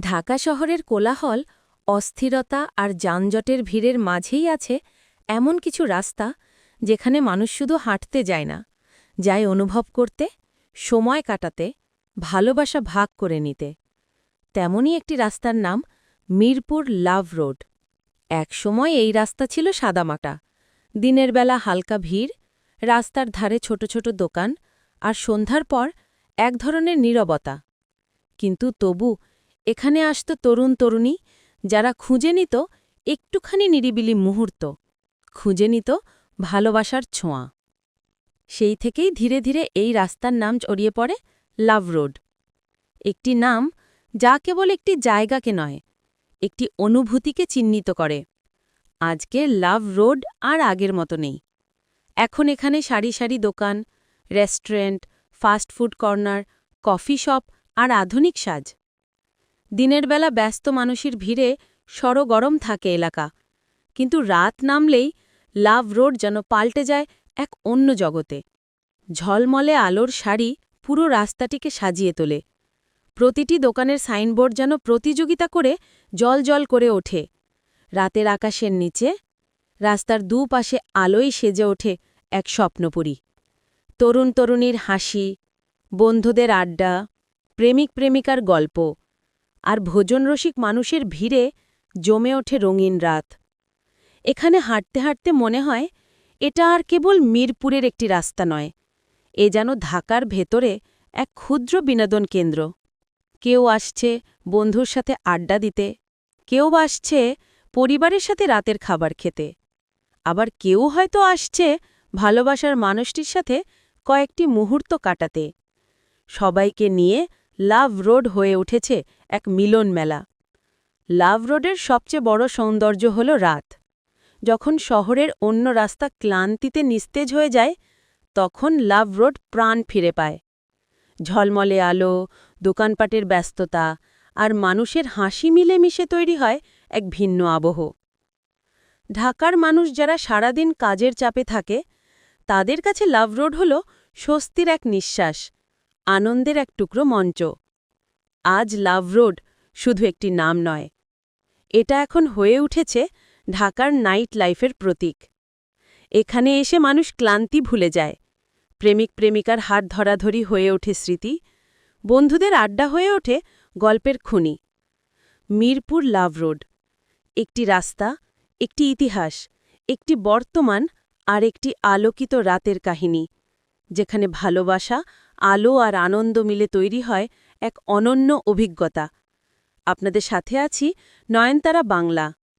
ঢাকা শহরের কোলাহল, অস্থিরতা আর যানজটের ভিড়ের মাঝেই আছে এমন কিছু রাস্তা যেখানে মানুষ শুধু হাঁটতে যায় না, যায় অনুভব করতে, সময় কাটাতে, ভালোবাসা ভাগ করে নিতে। তেমনই একটি রাস্তার নাম মিরপুর লাভ রোড। একসময় এই রাস্তা ছিল সাদামাটা। দিনের বেলা হালকা ভিড়, রাস্তার ধারে ছোট ছোট দোকান আর সন্ধ্যার পর এক ধরনের নীরবতা। কিন্তু তবু এখানে আসত তরুণ তরুণী, যারা খুঁজে নিত একটুখানি নিরিবিলি মুহূর্ত, খুঁজে নিত ভালোবাসার ছোঁয়া। সেই থেকেই ধীরে ধীরে এই রাস্তার নাম জড়িয়ে পড়ে লাভ রোড। একটি নাম যা কেবল একটি জায়গাকে নয়, একটি অনুভূতিকে চিহ্নিত করে। আজকে লাভ রোড আর আগের মতো নেই। এখন এখানে সারি সারি দোকান, restaurant, fast food corner, coffee shop আর আধুনিক সাজ। দিনের বেলা ব্যস্ত মানুষের ভিড়ে সরগরম থাকে এলাকা। কিন্তু রাত নামলেই লাভ রোড যেন পাল্টে যায় এক অন্য জগতে। ঝলমলে আলোর শাড়ি পুরো রাস্তাটিকে সাজিয়ে তোলে। প্রতিটি দোকানের সাইনবোর্ড যেন প্রতিযোগিতা করে জল জল করে ওঠে। রাতের আকাশের নিচে রাস্তার দুপাশে আলোয় সেজে ওঠে এক স্বপ্নপুরী। তরুণ তরুণীর হাসি, বন্ধুদের আড্ডা প্রেমিক প্রেমিকার গল্প। আর ভোজনরসিক মানুষের ভিড়ে জমে ওঠে রঙিন রাত। এখানে হাঁটতে হাঁটতে মনে হয়, এটা আর কেবল মিরপুরের একটি রাস্তা নয়, এ যেন ঢাকার ভেতরে এক ক্ষুদ্র বিনোদন কেন্দ্র। কেউ আসছে বন্ধুর সাথে আড্ডা দিতে, কেউ আসছে পরিবারের সাথে রাতের খাবার খেতে। আবার কেউ হয়তো আসছে ভালোবাসার মানুষটির সাথে কয়েকটি মুহূর্ত কাটাতে। সবাইকে নিয়ে লাভ রোড হয়ে উঠেছে এক মিলন মেলা। লাভ রোডের সবচেয়ে বড় সৌন্দর্য হল রাত। যখন শহরের অন্য রাস্তা ক্লান্তিতে নিস্তেজ হয়ে যায়, তখন লাভ রোড প্রাণ ফিরে পায়। ঝলমলে আলো, দোকানপাটের ব্যস্ততা আর মানুষের হাসি মিলেমিশে তৈরি হয় এক ভিন্ন আবহ। ঢাকার মানুষ যারা সারাদিন কাজের চাপে থাকে, তাদের কাছে লাভ রোড হল স্বস্তির এক নিঃশ্বাস। আনন্দের এক টুকরো মঞ্চ। আজ লাভ রোড শুধু একটি নাম নয়। এটা এখন হয়ে উঠেছে ঢাকার নাইট লাইফের প্রতীক। এখানে এসে মানুষ ক্লান্তি ভুলে যায়। প্রেমিক প্রেমিকার হাত ধরাধরি হয়ে ওঠে স্মৃতি। বন্ধুদের আড্ডা হয়ে ওঠে গল্পের খুনি। Mirpur love road. একটি রাস্তা, একটি ইতিহাস, একটি বর্তমান আর একটি আলোকিত রাতের কাহিনী, যেখানে ভালোবাসা আলো আর আনন্দ মিলে তৈরি হয় এক অনন্য অভিজ্ঞতা। আপনাদের সাথে আছি নয়নতারা বাংলা।